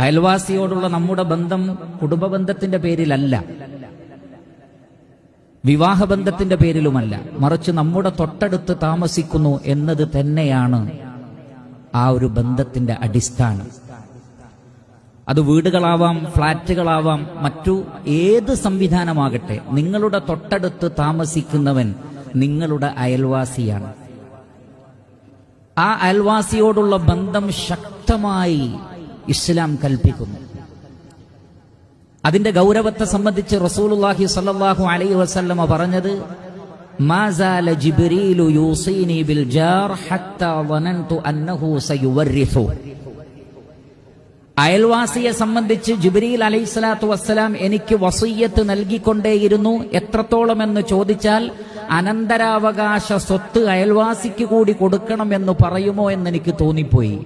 അയൽവാസിയോടുള്ള നമ്മുടെ ബന്ധം കുടുംബ ബന്ധത്തിന്റെ പേരിലല്ല. വിവാഹബന്ധത്തിന്റെ പേരിലുമല്ല. മറിച്ച് നമ്മുടെ തൊട്ടടുത്ത് താമസിക്കുന്നു എന്നത് തന്നെയാണ് ആ ഒരു ബന്ധത്തിന്റെ അടിസ്ഥാനം. അത് വീടുകളാവാം ഫ്ളാറ്റുകളാവാം മറ്റു ഏത് സംവിധാനമാകട്ടെ നിങ്ങളുടെ തൊട്ടടുത്ത് താമസിക്കുന്നവൻ നിങ്ങളുടെ അയൽവാസിയാണ്. ആ അയൽവാസിയോടുള്ള ബന്ധം ശക്തമായി ഇസ്ലാം കൽപ്പിക്കുന്നു. അതിന്റെ ഗൗരവത്തെ സംബന്ധിച്ച് റസൂലുള്ളാഹി സ്വല്ലല്ലാഹു അലൈ വസല്ലമ പറഞ്ഞത് അയൽവാസിയെ സംബന്ധിച്ച് ജിബ്രീൽ അലൈഹിസ്സലാത്തു വസ്സലാം എനിക്ക് വസൂയത്ത് നൽകിക്കൊണ്ടേയിരുന്നു. എത്രത്തോളം എന്ന് ചോദിച്ചാൽ അനന്തരാവകാശ സ്വത്ത് അയൽവാസിക്ക് കൂടി കൊടുക്കണം എന്ന് പറയുമോ എന്ന് എനിക്ക് തോന്നിപ്പോയി.